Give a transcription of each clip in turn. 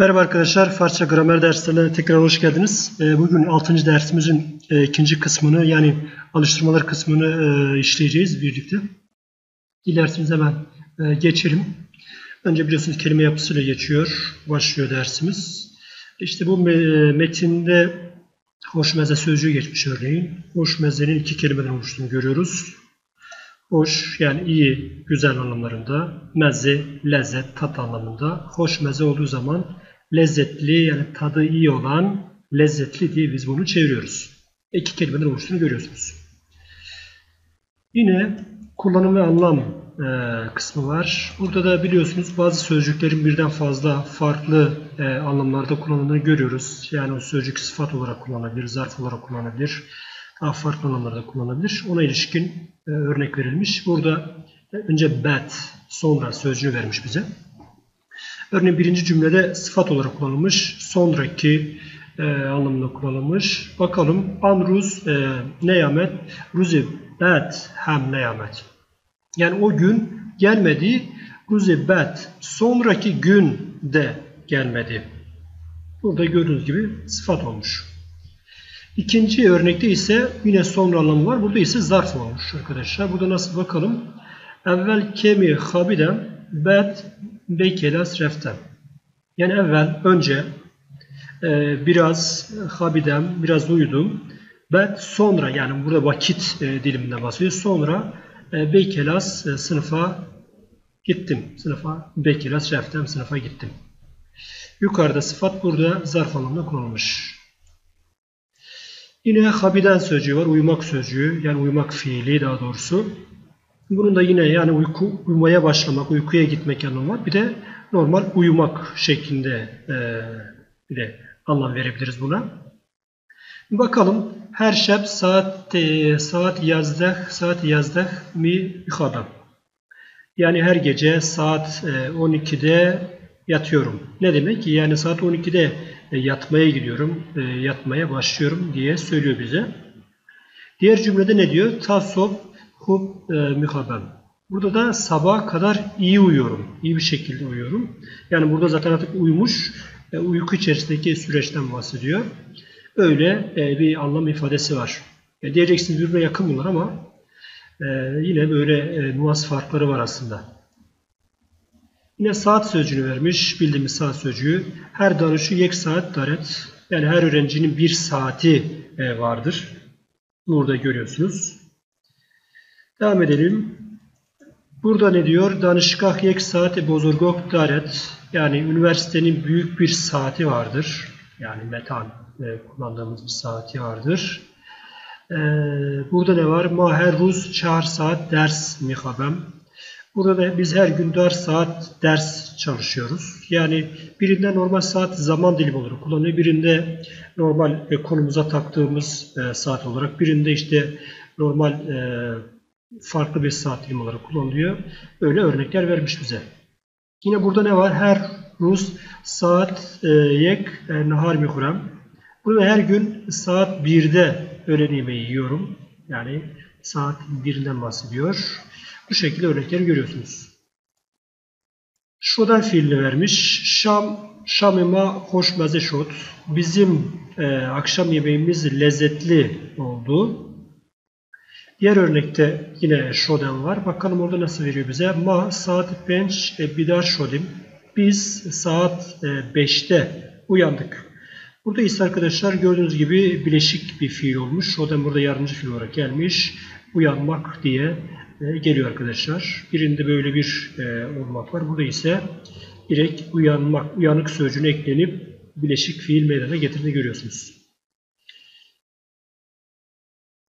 Merhaba arkadaşlar, Farsça gramer derslerine tekrar hoş geldiniz. Ee, Bugün 6. dersimizin e, ikinci kısmını yani alıştırmalar kısmını e, işleyeceğiz birlikte. İlk dersimize hemen e, geçelim. Önce biliyorsunuz kelime yapısıyla geçiyor, başlıyor dersimiz. İşte bu metinde hoşmeze sözcüğü geçmiş örneğin. Hoşmezenin iki kelimeden oluştuğunu görüyoruz. Hoş yani iyi, güzel anlamlarında, meze, lezzet, tat anlamında. Hoş meze olduğu zaman lezzetli yani tadı iyi olan lezzetli diye biz bunu çeviriyoruz. İki kelimeden oluştuğunu görüyorsunuz. Yine kullanım ve anlam e, kısmı var. Burada da biliyorsunuz bazı sözcüklerin birden fazla farklı e, anlamlarda kullanıldığını görüyoruz. Yani o sözcük sıfat olarak kullanılabilir, zarf olarak kullanılabilir daha farklı anlamlarda kullanılabilir. Ona ilişkin e, örnek verilmiş. Burada önce bad, sonra sözcüğü vermiş bize. Örneğin birinci cümlede sıfat olarak kullanılmış. Sonraki e, anlamında kullanılmış. Bakalım. Amruz e, neyamet, ruzi bad hem neyamet. Yani o gün gelmedi. Ruzi bad sonraki gün de gelmedi. Burada gördüğünüz gibi sıfat olmuş. İkinci örnekte ise yine sonra anlamı var. Burada ise zarf olmuş arkadaşlar. Burada nasıl bakalım? Evvel kemi habidem bet bekelas reftem. Yani evvel, önce e, biraz habidem, biraz uyudum. Bet sonra yani burada vakit e, diliminde bahsediyor. Sonra e, bekelas e, sınıfa gittim. Sınıfa bekelas reftem sınıfa gittim. Yukarıda sıfat burada zarf anlamında kullanılmış. Yine habiden sözcüğü var. Uyumak sözcüğü. Yani uyumak fiili daha doğrusu. Bunun da yine yani uyku, uyumaya başlamak, uykuya gitmek anlamı var. Bir de normal uyumak şeklinde e, bir de anlam verebiliriz buna. Bakalım her şeb saat e, saat yazdah saat yazdah mi yuhadam. Yani her gece saat e, 12'de yatıyorum. Ne demek ki? Yani saat 12'de e, yatmaya gidiyorum, e, yatmaya başlıyorum diye söylüyor bize. Diğer cümlede ne diyor? Tasop hub e, mühabem. Burada da sabaha kadar iyi uyuyorum. İyi bir şekilde uyuyorum. Yani burada zaten artık uyumuş, uyku içerisindeki süreçten bahsediyor. Öyle bir anlam ifadesi var. Diyeceksiniz birbirine yakın bunlar ama yine böyle nuans farkları var aslında. Yine saat sözcüğünü vermiş. Bildiğimiz saat sözcüğü. Her danışu yek saat daret. Yani her öğrencinin bir saati e, vardır. Burada görüyorsunuz. Devam edelim. Burada ne diyor? Danışgah yek saati bozurgok daret. Yani üniversitenin büyük bir saati vardır. Yani metal e, kullandığımız bir saati vardır. E, burada ne var? Maher Rus çağır saat ders mihabem. Burada da biz her gün 4 saat ders çalışıyoruz. Yani birinde normal saat zaman dilimi olarak kullanılıyor. Birinde normal e, konumuza taktığımız e, saat olarak. Birinde işte normal e, farklı bir saat dilimi olarak kullanılıyor. Öyle örnekler vermiş bize. Yine burada ne var? Her Rus saat yek nahar mihrem. Burada her gün saat 1'de öğlen yemeği yiyorum. Yani saat 1'den bahsediyor. Bu şekilde örnekleri görüyorsunuz. Şodan fiilini vermiş. Şam, şamima hoşmeze şot. Bizim e, akşam yemeğimiz lezzetli oldu. Diğer örnekte yine şoden var. Bakalım orada nasıl veriyor bize. Ma saat 5 e, bidar şodim. Biz saat e, 5'te uyandık. Burada ise arkadaşlar gördüğünüz gibi bileşik bir fiil olmuş. Şoden burada yardımcı fiil olarak gelmiş. Uyanmak diye e, geliyor arkadaşlar. Birinde böyle bir e, olmak var. Burada ise direkt uyanmak, uyanık sözcüğüne eklenip bileşik fiil meydana getirdiğini görüyorsunuz.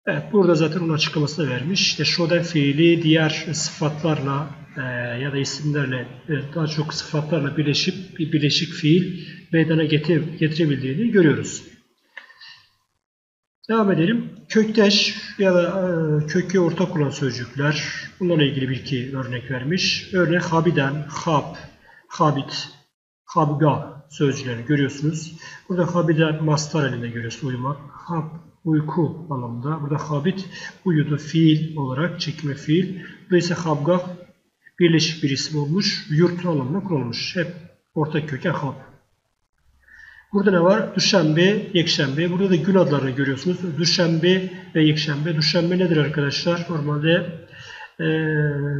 Evet, burada zaten onun açıklamasını vermiş. İşte şoden fiili diğer sıfatlarla e, ya da isimlerle e, daha çok sıfatlarla birleşip bir bileşik fiil meydana getir, getirebildiğini görüyoruz. Devam edelim. Kökteş ya da e, kökü ortak olan sözcükler. Bunlarla ilgili bir iki örnek vermiş. Örnek habiden, hab, habit, habga sözcüklerini görüyorsunuz. Burada habiden mastar elinde görüyorsunuz uyumak. Hab uyku anlamında. Burada habit uyudu fiil olarak çekme fiil. Burada ise habga birleşik bir isim olmuş. Yurt anlamında kullanılmış. Hep ortak köken hab. Burada ne var? Düşenbe, yekşembe. Burada da gün adlarını görüyorsunuz. Düşenbe ve yekşembe. Düşenbe nedir arkadaşlar? Normalde e,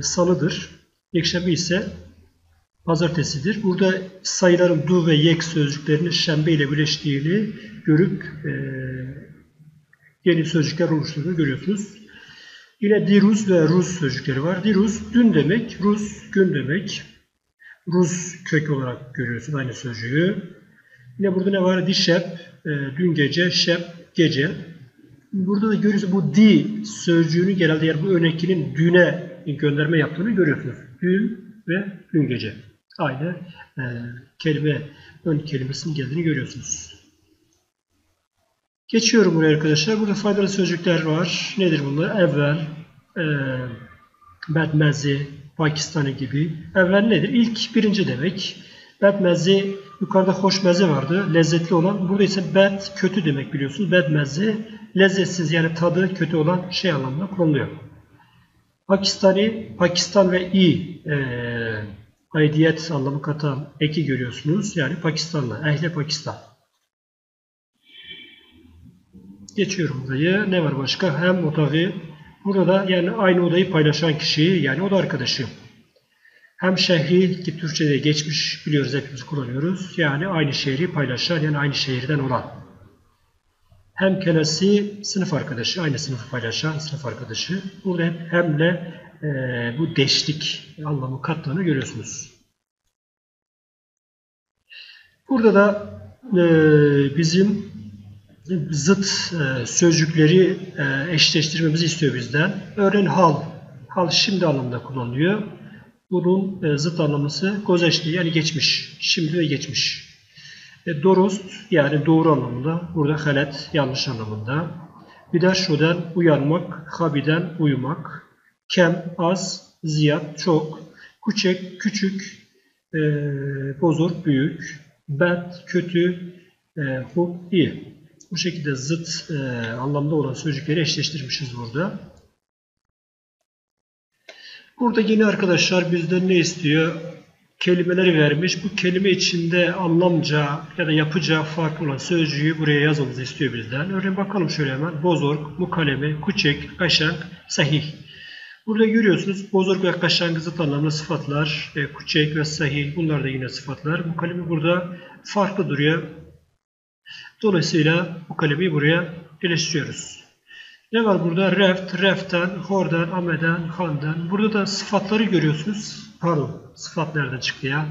salıdır. Yekşembe ise pazartesidir. Burada sayıların du ve yek sözcüklerinin şembe ile birleştiğini görüp e, yeni sözcükler oluşturduğunu görüyorsunuz. Yine diruz ve ruz sözcükleri var. Diruz dün demek, ruz gün demek. Ruz kök olarak görüyorsunuz aynı sözcüğü. Yine burada ne var? Dişep, e, dün gece, şep, gece. Burada da görüyorsunuz bu di sözcüğünü genelde yani bu örnekinin düne gönderme yaptığını görüyorsunuz. Dün ve dün gece. Aynı e, kelime, ön kelimesinin geldiğini görüyorsunuz. Geçiyorum buraya arkadaşlar. Burada faydalı sözcükler var. Nedir bunlar? Evvel, e, bedmezi, Pakistani gibi. Evvel nedir? İlk birinci demek. Bedmezi yukarıda hoşmeze vardı. Lezzetli olan. Burada ise bed kötü demek biliyorsunuz. Bedmezi lezzetsiz yani tadı kötü olan şey anlamında kullanılıyor. Pakistani, Pakistan ve i e, aidiyet anlamı katan eki görüyorsunuz. Yani Pakistanlı, ehle Pakistan. Geçiyorum burayı. Ne var başka? Hem otağı. Burada da yani aynı odayı paylaşan kişi yani o da arkadaşı. Hem şehri ki Türkçe'de geçmiş biliyoruz hepimiz kullanıyoruz. Yani aynı şehri paylaşan yani aynı şehirden olan. Hem kelesi sınıf arkadaşı, aynı sınıfı paylaşan sınıf arkadaşı. Burada hep hemle e, bu deşlik anlamı kattığını görüyorsunuz. Burada da e, bizim zıt e, sözcükleri e, eşleştirmemizi istiyor bizden. Örneğin hal. Hal şimdi anlamında kullanılıyor. Bunun e, zıt anlamısı gozeşli yani geçmiş. Şimdi ve geçmiş. E, yani doğru anlamında. Burada halet yanlış anlamında. Bidaşo'dan uyanmak, habiden uyumak. Kem az, ziyat çok. Küçük, küçük, e, bozur, büyük. Bad, kötü, e, hub, iyi. Bu şekilde zıt e, anlamda olan sözcükleri eşleştirmişiz burada. Burada yine arkadaşlar bizden ne istiyor? Kelimeleri vermiş. Bu kelime içinde anlamca ya da yapacağı farklı olan sözcüğü buraya yazmamızı istiyor bizden. Örneğin bakalım şöyle hemen. Bozorg, mukaleme, kuçek, kaşank, sahih. Burada görüyorsunuz bozorg ve kaşank zıt anlamlı sıfatlar. E, kuçek ve sahih bunlar da yine sıfatlar. Mukaleme burada farklı duruyor. Dolayısıyla bu kalemeyi buraya birleştiriyoruz. Ne var burada? Reft, reften, hordan, ameden, handan. Burada da sıfatları görüyorsunuz. Pardon, sıfat nereden çıktı ya?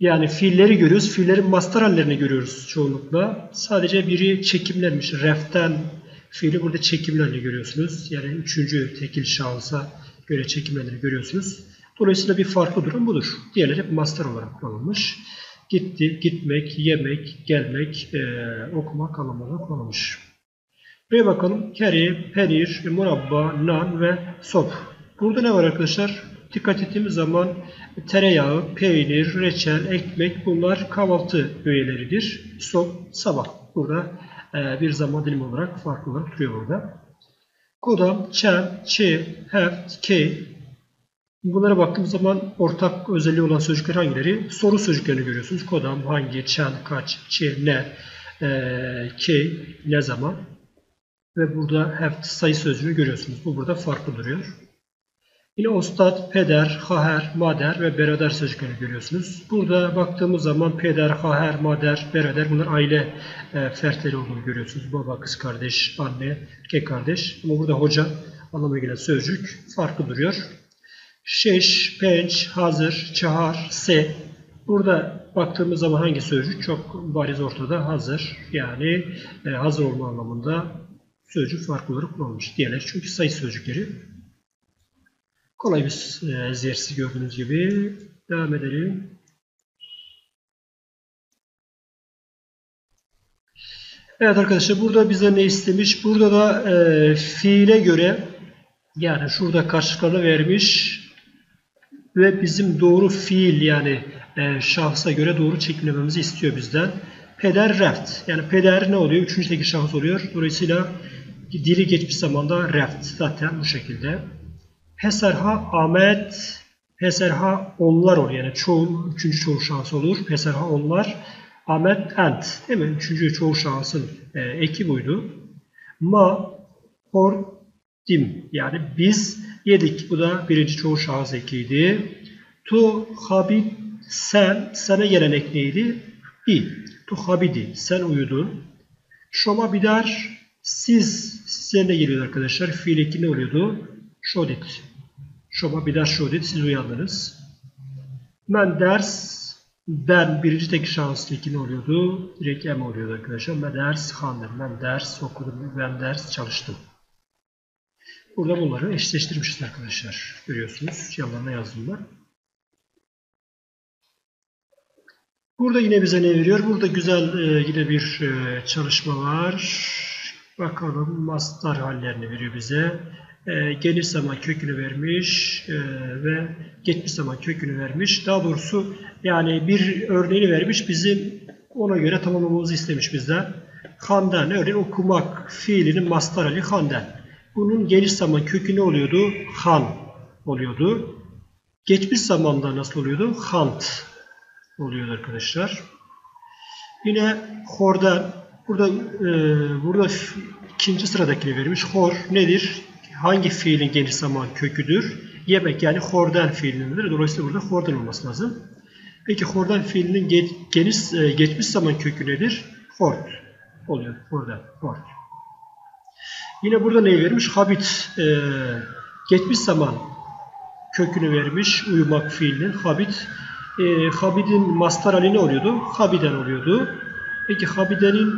Yani fiilleri görüyoruz. Fiillerin master hallerini görüyoruz çoğunlukla. Sadece biri çekimlenmiş. Reften fiili burada çekimlerini görüyorsunuz. Yani üçüncü tekil şahısa göre çekimlerini görüyorsunuz. Dolayısıyla bir farklı durum budur. Diğerleri hep master olarak kullanılmış. Gitti, gitmek, yemek, gelmek, e, okumak anlamında kullanılmış. Buraya bakalım. Keri, perir, murabba, nan ve sop. Burada ne var arkadaşlar? Dikkat ettiğimiz zaman tereyağı, peynir, reçel, ekmek bunlar kahvaltı öğeleridir. Sop, sabah. Burada e, bir zaman dilimi olarak farklı olarak duruyor burada. Kodam, çen, çe, heft, key, Bunlara baktığımız zaman ortak özelliği olan sözcükler hangileri? Soru sözcüklerini görüyorsunuz. Kodam, hangi, çen, kaç, çe, ne, e, ki, ne zaman. Ve burada heft sayı sözcüğünü görüyorsunuz. Bu burada farklı duruyor. Yine ostad, peder, haher, mader ve berader sözcüklerini görüyorsunuz. Burada baktığımız zaman peder, haher, mader, berader bunlar aile e, fertleri olduğunu görüyorsunuz. Baba, kız kardeş, anne, erkek kardeş. Ama burada hoca anlamına gelen sözcük farklı duruyor. Şeş, penç, hazır, çahar, se. Burada baktığımız zaman hangi sözcük çok bariz ortada hazır. Yani e, hazır olma anlamında sözcük farklı olarak kullanılmış. Diğerleri çünkü sayı sözcükleri. Kolay bir e, egzersiz gördüğünüz gibi. Devam edelim. Evet arkadaşlar burada bize ne istemiş? Burada da e, fiile göre yani şurada karşılıklarını vermiş ve bizim doğru fiil yani e, şahsa göre doğru çekimlememizi istiyor bizden. Peder reft. Yani peder ne oluyor? Üçüncü tekil şahıs oluyor. Dolayısıyla dili geçmiş zamanda reft. Zaten bu şekilde. Peserha Ahmet Peserha onlar oluyor. Yani çoğul, üçüncü çoğul şahıs olur. Peserha onlar. Ahmet ent. Değil mi? Üçüncü çoğu şahısın e, eki buydu. Ma hor dim. Yani biz yedik. Bu da birinci çoğu şahıs ekiydi. Tu habid sen. Sana gelen ek neydi? İ. Tu habidi. Sen uyudun. Şoma bidar. Siz. Size ne geliyor arkadaşlar? Fiil eki ne oluyordu? Şodit. Şoma bidar şodit. Siz uyandınız. Ben ders ben birinci tek şanslı ne oluyordu? Direkt M oluyordu arkadaşlar. Ben ders handım. Ben ders okudum. Ben ders çalıştım. Burada bunları eşleştirmişiz arkadaşlar. Görüyorsunuz. Yanlarına yazdım. Burada yine bize ne veriyor? Burada güzel e, yine bir e, çalışma var. Bakalım mastar hallerini veriyor bize. E, geniş zaman kökünü vermiş e, ve geçmiş zaman kökünü vermiş. Daha doğrusu yani bir örneğini vermiş. Bizim ona göre tamamlamamızı istemiş bizden. Handen örneğin okumak fiilinin mastar hali handen. Bunun geniş zaman kökü ne oluyordu? Han oluyordu. Geçmiş zamanda nasıl oluyordu? Hant oluyordu arkadaşlar. Yine hordan burada e, burada ikinci sıradakini vermiş. Hor nedir? Hangi fiilin geniş zaman köküdür? Yemek yani hordan fiilindedir. Dolayısıyla burada hordan olması lazım. Peki hordan fiilinin geniş, e, geçmiş zaman kökü nedir? Hort oluyor. Hordan. Hort. Yine burada neyi vermiş? Habit. E, geçmiş zaman kökünü vermiş. Uyumak fiilinin. Habit. E, habidin mastar hali ne oluyordu? Habiden oluyordu. Peki habidenin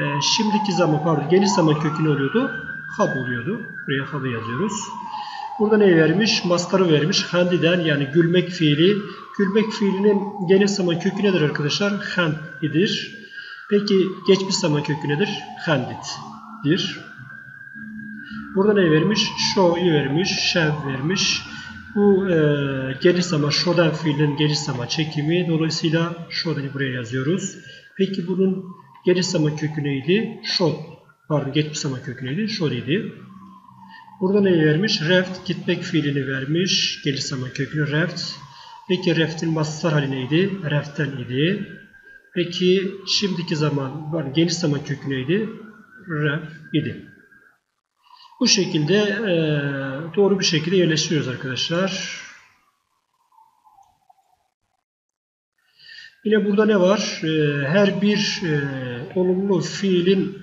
e, şimdiki zaman pardon geniş zaman kökü ne oluyordu? Hab oluyordu. Buraya habı yazıyoruz. Burada neyi vermiş? Mastarı vermiş. Handiden yani gülmek fiili. Gülmek fiilinin geniş zaman kökü nedir arkadaşlar? Hand idir. Peki geçmiş zaman kökü nedir? Handit'dir. Burada ne vermiş? Show'yu vermiş, şev vermiş. Bu e, geniş zaman, show'dan fiilin geniş zaman çekimi. Dolayısıyla show'danı buraya yazıyoruz. Peki bunun geniş zaman kökü neydi? Show. Pardon, geçmiş zaman kökü neydi? Show idi. Burada ne vermiş? Reft, gitmek fiilini vermiş. Geniş zaman kökünü reft. Peki reft'in mastar hali neydi? Reft'ten idi. Peki şimdiki zaman, var geniş zaman kökü neydi? Ref idi. Bu şekilde e, doğru bir şekilde yerleştiriyoruz arkadaşlar. Yine burada ne var? E, her bir e, olumlu fiilin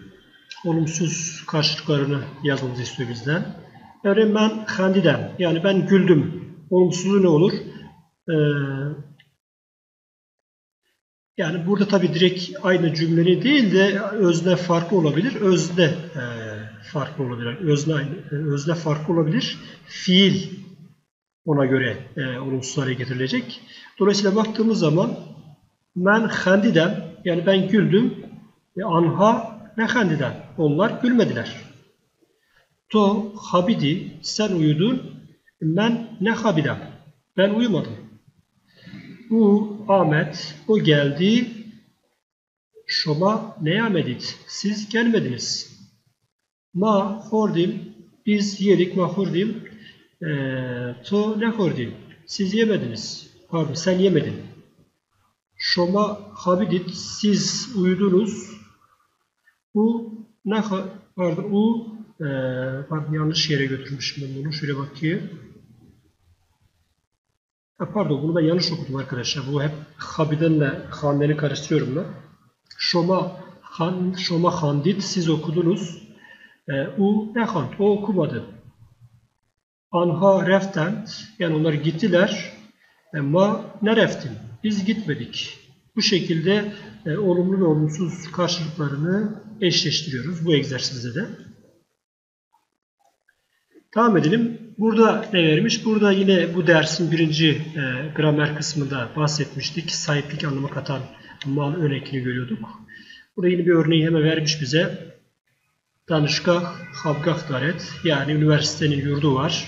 olumsuz karşılıklarını yazmamızı istiyor bizden. Örneğin ben handiden yani ben güldüm. Olumsuzluğu ne olur? Ee, yani burada tabi direkt aynı cümleni değil de özne farklı olabilir. Özne e, farklı olabilir. Özne, özne farklı olabilir. Fiil ona göre e, olumsuz hale getirilecek. Dolayısıyla baktığımız zaman ben handiden yani ben güldüm. E, anha ne handiden. Onlar gülmediler. To habidi sen uyudun. Ben ne habidem. Ben uyumadım. Bu Ahmet o geldi. Şoma ne yamedit. Siz gelmediniz. Ma hordim. Biz yedik ma hordim. E, to ne hordim. Siz yemediniz. Pardon sen yemedin. Şoma habidit. Siz uyudunuz. Bu ne pardon u e, pardon yanlış yere götürmüşüm ben bunu. Şöyle bakayım. Ha, pardon bunu ben yanlış okudum arkadaşlar. Bu hep Habiden'le Handen'i karıştırıyorum ben. Şoma Han, Şoma Handit siz okudunuz. E, u ne hand? O okumadı. Anha reftent yani onlar gittiler. Ama ne reftin? Biz gitmedik. Bu şekilde e, olumlu ve olumsuz karşılıklarını eşleştiriyoruz bu egzersizde de. Devam edelim. Burada ne vermiş? Burada yine bu dersin birinci e, gramer kısmında bahsetmiştik. Sahiplik anlamı katan mal örneğini görüyorduk. Burada yine bir örneği hemen vermiş bize. Danışgah, Habgah Daret yani üniversitenin yurdu var.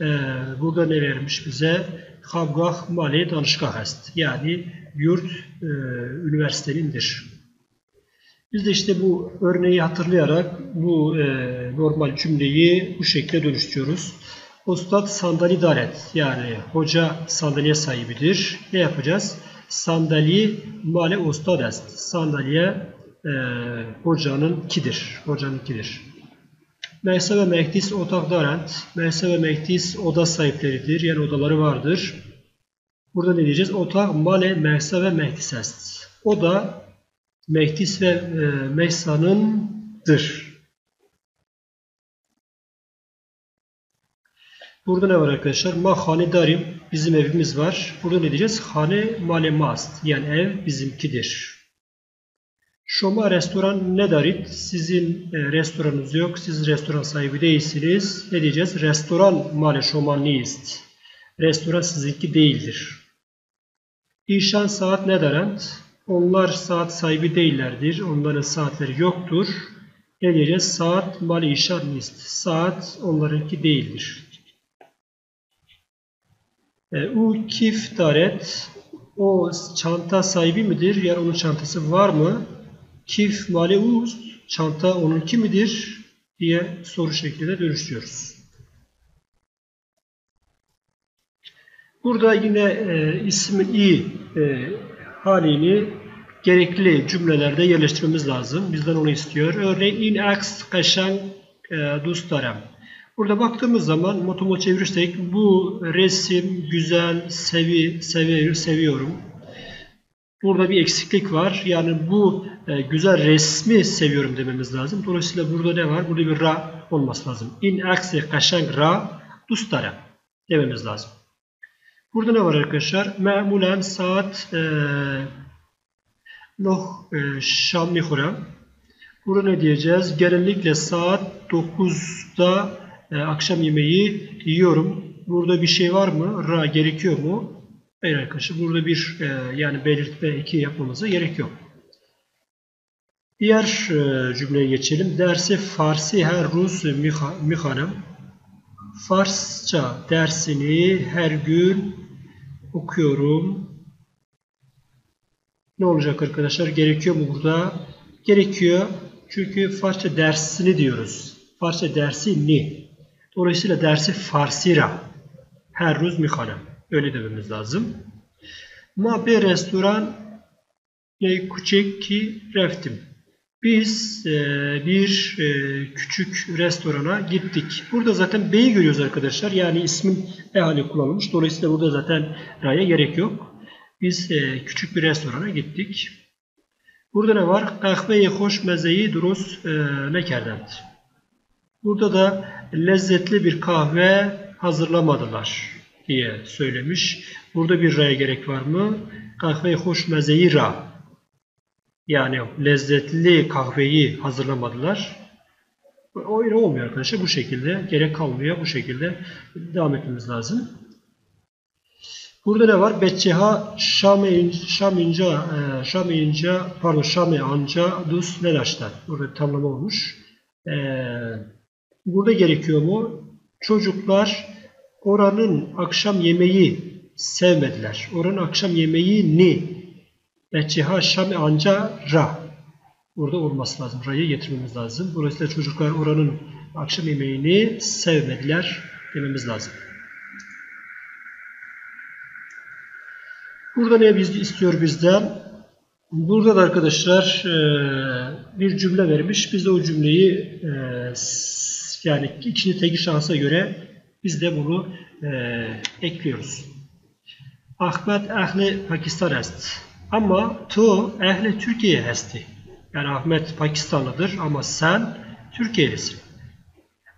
E, burada ne vermiş bize? Habgah Mali Danışgah est. Yani yurt e, üniversitenindir. Biz de işte bu örneği hatırlayarak bu e, normal cümleyi bu şekilde dönüştürüyoruz. Ustad sandalye daret yani hoca sandalye sahibidir. Ne yapacağız? Sandalye male ustad est. Sandalye e, hocanınkidir. Hocanınkidir. Mehse ve Mehtis otak darent. Mehse ve Mehtis oda sahipleridir. Yani odaları vardır. Burada ne diyeceğiz? Otak male Mehse ve Mehtis est. Oda Mehtis ve e, Mehsa'nındır. Burada ne var arkadaşlar? Ma hane darim. Bizim evimiz var. Burada ne diyeceğiz? Hane male mast. Yani ev bizimkidir. Şoma restoran ne darit? Sizin e, restoranınız yok. Siz restoran sahibi değilsiniz. Ne diyeceğiz? Restoran male şoma nist. Restoran sizinki değildir. İşan saat ne darent? Onlar saat sahibi değillerdir. Onların saatleri yoktur. Ne diyeceğiz? Saat mali işan nist. Saat onlarınki değildir. E, u kif daret o çanta sahibi midir? Yani onun çantası var mı? Kif mali u çanta onunki midir? diye soru şeklinde dönüştürüyoruz. Burada yine e, ismin i e, halini gerekli cümlelerde yerleştirmemiz lazım. Bizden onu istiyor. Örneğin in aks kaşan e, dostlarım. Burada baktığımız zaman motomu çevirirsek bu resim güzel, sevi, seviyor, seviyorum. Burada bir eksiklik var. Yani bu e, güzel resmi seviyorum dememiz lazım. Dolayısıyla burada ne var? Burada bir ra olması lazım. In aksi kaşang ra dostlarım dememiz lazım. Burada ne var arkadaşlar? Me'mulen saat e, noh e, şam mihuram. Burada ne diyeceğiz? Genellikle saat 9'da e, akşam yemeği yiyorum. Burada bir şey var mı? Ra gerekiyor mu? Hayır arkadaşlar. Burada bir e, yani belirtme iki yapmamıza gerek yok. Diğer e, cümleye geçelim. Dersi Farsi her Rus mihanım. Farsça dersini her gün okuyorum. Ne olacak arkadaşlar? Gerekiyor mu burada? Gerekiyor. Çünkü Farsça dersini diyoruz. Farsça dersi ni. Dolayısıyla dersi Farsira. Her ruz mihanım. Öyle dememiz lazım. Ma bir restoran ne küçük ki reftim. Biz e, bir e, küçük restorana gittik. Burada zaten B'yi görüyoruz arkadaşlar. Yani ismin E hali kullanılmış. Dolayısıyla burada zaten Ra'ya gerek yok. Biz e, küçük bir restorana gittik. Burada ne var? Kahveyi hoş mezeyi duruz e, nekerdent. Burada da lezzetli bir kahve hazırlamadılar diye söylemiş. Burada bir Ra'ya gerek var mı? Kahveyi hoş mezeyi Ra. Yani lezzetli kahveyi hazırlamadılar. Öyle olmuyor arkadaşlar. Bu şekilde gerek kalmıyor. Bu şekilde devam etmemiz lazım. Burada ne var? Betçeha şaminca e, şaminca pardon şami anca dus nelaştan. Burada tamlama olmuş. Ee, burada gerekiyor mu? Çocuklar oranın akşam yemeği sevmediler. Oranın akşam yemeği ni Etçiha şami anca ra. Burada olması lazım. Ra'yı getirmemiz lazım. Dolayısıyla çocuklar oranın akşam yemeğini sevmediler dememiz lazım. Burada ne biz istiyor bizden? Burada da arkadaşlar bir cümle vermiş. Biz de o cümleyi yani ikinci teki şansa göre biz de bunu ekliyoruz. Ahmet ehli Pakistan est. Ama tu ehli Türkiye hesti. Yani Ahmet Pakistanlıdır ama sen Türkiye'lisin.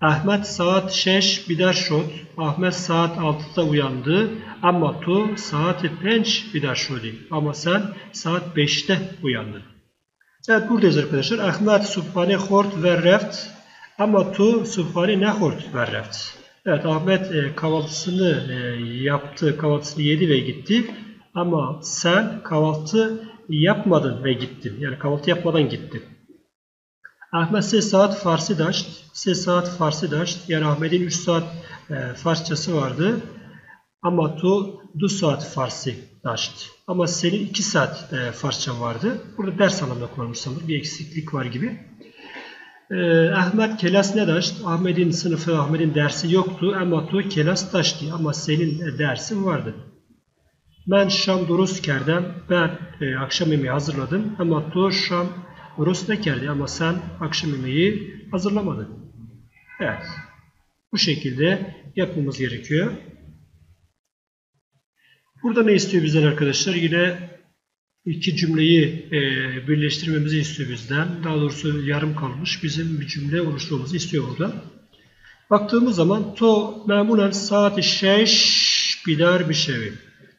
Ahmet saat 6 bidar şod. Ahmet saat 6'da uyandı. Ama tu saat 5 bidar şodi. Ama sen saat 5'te uyandın. Evet buradayız arkadaşlar. Ahmet subhane hort ve reft. Ama tu subhane ne hort ve reft. Evet Ahmet e, kahvaltısını e, yaptı, kahvaltısını yedi ve gitti. Ama sen kahvaltı yapmadın ve gittin. Yani kahvaltı yapmadan gittin. Ahmet se saat Farsi daşt. Se saat Farsi daşt. Yani Ahmet'in 3 saat e, Farsçası vardı. Ama tu du saat Farsi daşt. Ama senin 2 saat e, Farsça vardı. Burada ders anlamında kullanmış sanırım. Bir eksiklik var gibi. E, Ahmet kelas ne daşt? Ahmet'in sınıfı, Ahmet'in dersi yoktu. Ama tu kelas daştı. Ama senin dersin vardı. Ben şam durust kerdem. Ben e, akşam yemeği hazırladım. Ama to şam durust ne kerdi ama sen akşam yemeği hazırlamadın. Evet. Bu şekilde yapmamız gerekiyor. Burada ne istiyor bizden arkadaşlar? Yine iki cümleyi e, birleştirmemizi istiyor bizden. Daha doğrusu yarım kalmış. Bizim bir cümle oluşturmamızı istiyor burada. Baktığımız zaman to memulen saat şeş bidar bir şey.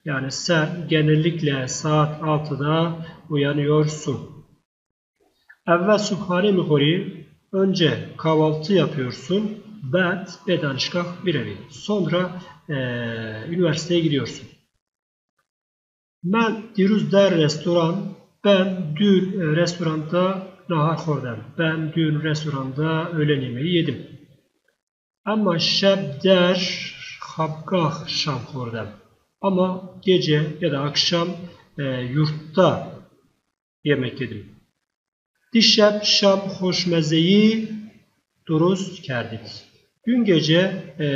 Yani sen genellikle saat 6'da uyanıyorsun. Evvel subhane mihori önce kahvaltı yapıyorsun. Bed bedanışkah bir evi. Sonra e, üniversiteye gidiyorsun. Ben diruz der restoran. Ben dün e, restoranda nahar khordem. Ben dün restoranda öğlen yemeği yedim. Ama şeb der habgah şam khordem. Ama gece ya da akşam e, yurtta yemek yedim. Dişep şam hoşmezeyi duruz kerdik. Dün gece e,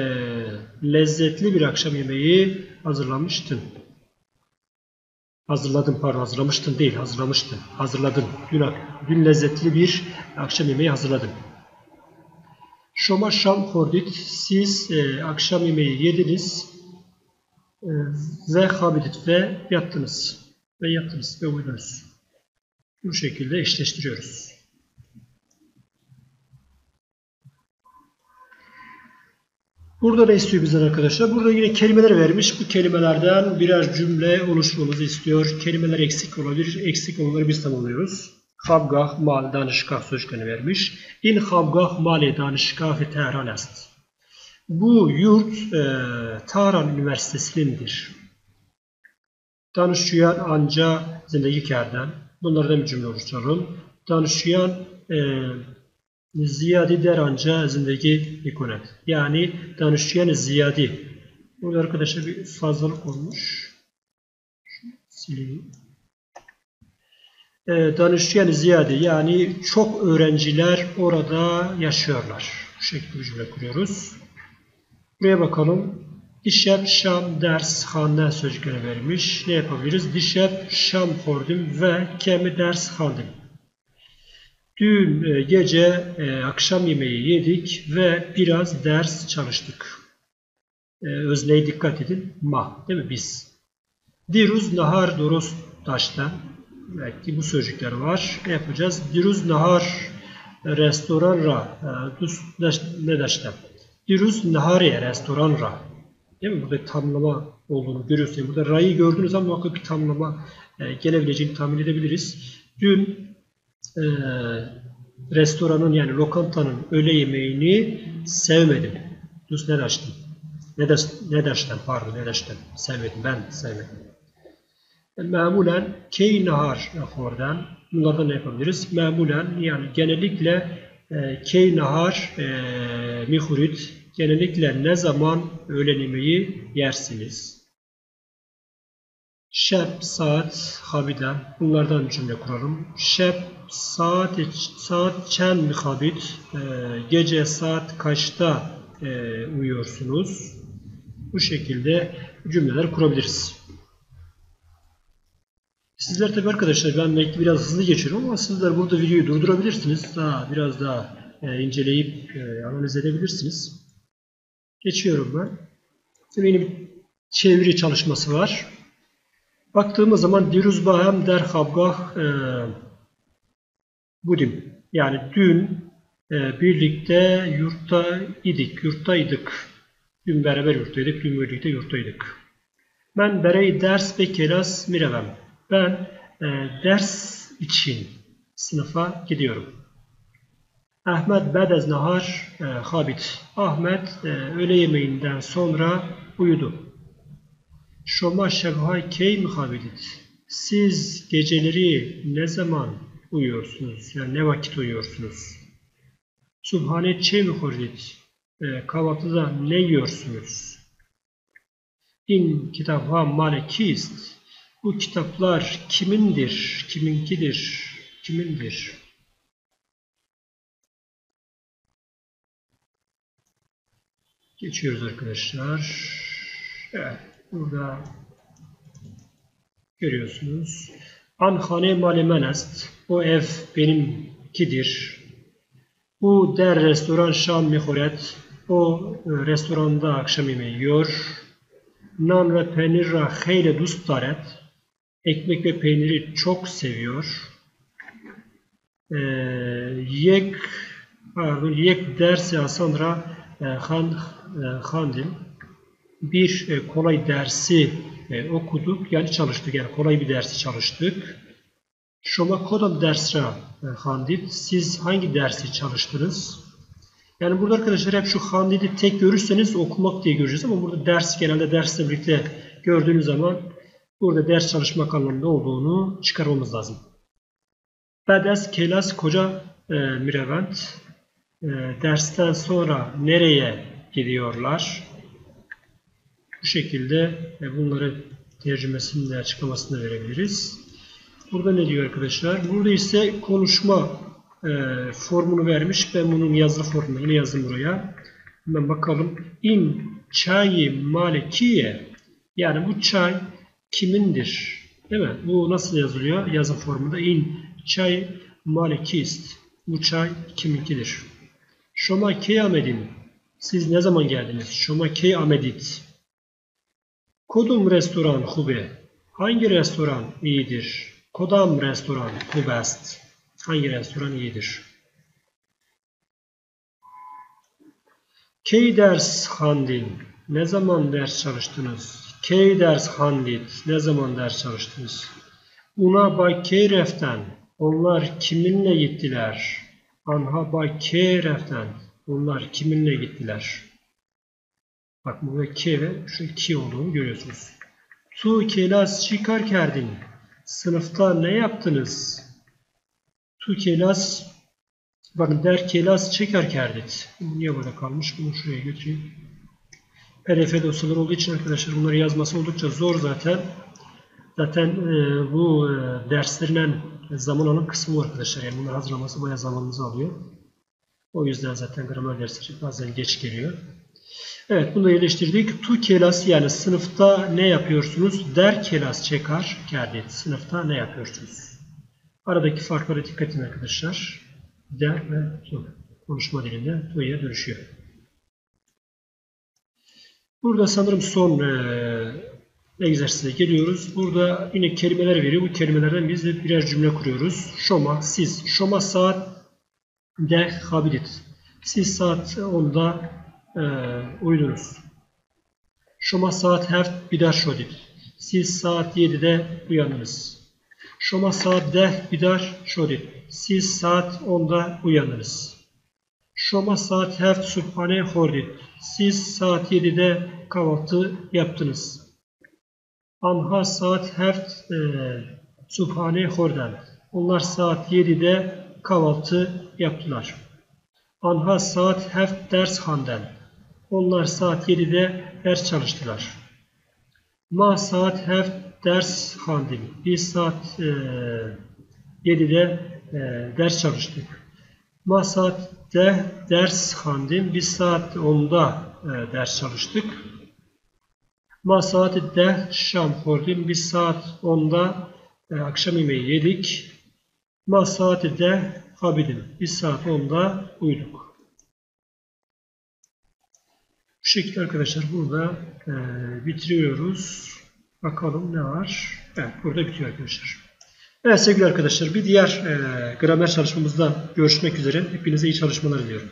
lezzetli bir akşam yemeği hazırlamıştın. Hazırladım pardon hazırlamıştın değil hazırlamıştın. Hazırladım. Dün, dün lezzetli bir akşam yemeği hazırladım. Şoma şam hordit. Siz e, akşam yemeği yediniz e, ve habidit ve yattınız. Ve yattınız ve uyudunuz. Bu şekilde eşleştiriyoruz. Burada ne istiyor bizden arkadaşlar? Burada yine kelimeler vermiş. Bu kelimelerden birer cümle oluşturmamızı istiyor. Kelimeler eksik olabilir. Eksik olanları biz tamamlıyoruz. Habgah mal danışgah sözcüklerini vermiş. İn habgah mali danışgah Tehran est. Bu yurt e, Tahran Üniversitesi'nindir. Danışuyan anca zindagi kerden. Bunlardan bir cümle oluşturalım. Danışuyan e, ziyadi der anca zindagi mikunet. Yani danışuyan ziyadi. Burada arkadaşlar bir fazlalık olmuş. Sileyim. E, danışuyan ziyade yani çok öğrenciler orada yaşıyorlar. Bu şekilde bir cümle kuruyoruz. Buraya bakalım. Dişep Şam dershane sözcükleri vermiş. Ne yapabiliriz? Dişep Şam kordum ve kemi ders haldim. Dün e, gece e, akşam yemeği yedik ve biraz ders çalıştık. E, özneye dikkat edin. Ma değil mi? Biz. Diruz nahar doros taştan. Belki bu sözcükler var. Ne yapacağız? Diruz nahar restoran ra. Dus ne daştan. Diruz nahari restoran ra. Değil mi? Burada tamlama olduğunu görüyorsunuz. Burada ra'yı gördüğünüz zaman muhakkak bir tamlama e, gelebileceğini tahmin edebiliriz. Dün e, restoranın yani lokantanın öğle yemeğini sevmedim. Dus ne daştım? Ne, daş, ne daştım? Pardon ne daştım? Sevmedim. Ben sevmedim. Memulen key nahar oradan bunlardan ne yapabiliriz? Memulen yani genellikle e, key nahar e, mihurit genellikle ne zaman öğlen yemeği yersiniz? Şeb, saat, habiden bunlardan cümle kuralım. Şeb, saat, saat çen mihabit, e, gece saat kaçta e, uyuyorsunuz? Bu şekilde cümleler kurabiliriz. Sizler tabi arkadaşlar ben belki biraz hızlı geçiyorum ama sizler burada videoyu durdurabilirsiniz. Daha biraz daha e, inceleyip e, analiz edebilirsiniz. Geçiyorum ben. Şimdi yeni bir çeviri çalışması var. Baktığımız zaman diruzbahem der habgah e, budim. Yani dün e, birlikte yurtta idik, yurttaydık. Dün beraber yurttaydık, dün birlikte yurttaydık. Ben berey ders ve kelas mirevem. Ben e, ders için sınıfa gidiyorum. Ahmet bedez nahar e, habit. Ahmet e, öğle yemeğinden sonra uyudu. Şoma şevhay key muhabidit. Siz geceleri ne zaman uyuyorsunuz? Yani ne vakit uyuyorsunuz? Subhane çe muhurdit. E, kahvaltıda ne yiyorsunuz? İn kitapha malekist. Bu kitaplar kimindir? Kiminkidir? Kimindir? Geçiyoruz arkadaşlar. Evet, burada görüyorsunuz. Anhane malemen est. O ev benimkidir. Bu der restoran şam mihoret. O e, restoranda akşam yemeği yiyor. Nan ve peynir ra heyle dust. Ekmek ve peyniri çok seviyor. Ee, yek pardon yek dersi asandra e, han e, handim bir e, kolay dersi e, okuduk yani çalıştık yani kolay bir dersi çalıştık. Şoma kodam dersra e, handit. Siz hangi dersi çalıştınız? Yani burada arkadaşlar hep şu handidi tek görürseniz okumak diye göreceğiz ama burada ders genelde dersle birlikte gördüğünüz zaman burada ders çalışmak anlamında olduğunu çıkarmamız lazım. Bedes kelas koca e, mirevent e, dersten sonra nereye gidiyorlar? Bu şekilde e, bunları tercümesini de açıklamasını verebiliriz. Burada ne diyor arkadaşlar? Burada ise konuşma e, formunu vermiş. Ben bunun yazılı formunu yazdım buraya. Hemen bakalım. İn çayı malikiye yani bu çay kimindir? Değil mi? Bu nasıl yazılıyor? Yazı formunda in çay malikist. Bu çay kiminkidir? Şoma key amedin. Siz ne zaman geldiniz? Şoma key Kodum restoran hube. Hangi restoran iyidir? Kodam restoran hubest. Hangi restoran iyidir? Key ders handin. Ne zaman ders çalıştınız? Key ders handit. Ne zaman ders çalıştınız? Una bay key reften. Onlar kiminle gittiler? Anha bay key reften. Onlar kiminle gittiler? Bak burada K ve şu ki olduğunu görüyorsunuz. Tu kelas çıkar kerdin. Sınıfta ne yaptınız? Tu kelas bakın der kelas. Bu niye burada kalmış? Bunu şuraya götüreyim. PDF dosyaları olduğu için arkadaşlar bunları yazması oldukça zor zaten. Zaten e, bu e, derslerin zaman alan kısmı arkadaşlar. Yani bunları hazırlaması bayağı zamanınızı alıyor. O yüzden zaten gramer dersleri bazen geç geliyor. Evet bunu da yerleştirdik. Tu kelas yani sınıfta ne yapıyorsunuz? Der kelas çekar kerdet. Sınıfta ne yapıyorsunuz? Aradaki farklara dikkat edin arkadaşlar. Der ve tu. Konuşma dilinde tu'ya dönüşüyor. Burada sanırım son e, egzersize geliyoruz. Burada yine kelimeler veriyor. Bu kelimelerden biz de birer cümle kuruyoruz. Şoma, siz. Şoma saat de habilit. Siz saat 10'da e, uyudunuz. Şoma saat heft bidar şodit. Siz saat 7'de uyandınız. Şoma saat deh bidar şodit. Siz saat 10'da uyandınız. Şoma saat heft subhane hordit. Siz saat 7'de kahvaltı yaptınız. Anha saat heft e, subhane horden. Onlar saat 7'de kahvaltı yaptılar. Anha saat heft ders handen. Onlar saat 7'de ders çalıştılar. Ma saat heft ders handim. Biz saat e, 7'de e, ders çalıştık. Ma saat de ders handim. Biz saat 10'da e, ders çalıştık. Ma saat de şam hordim. Biz saat 10'da e, akşam yemeği yedik. Ma saati de habidim. Biz saat 10'da uyuduk. Bu şekilde arkadaşlar burada e, bitiriyoruz. Bakalım ne var. Evet burada bitiyor arkadaşlar. Evet sevgili arkadaşlar bir diğer e, gramer çalışmamızda görüşmek üzere. Hepinize iyi çalışmalar diliyorum.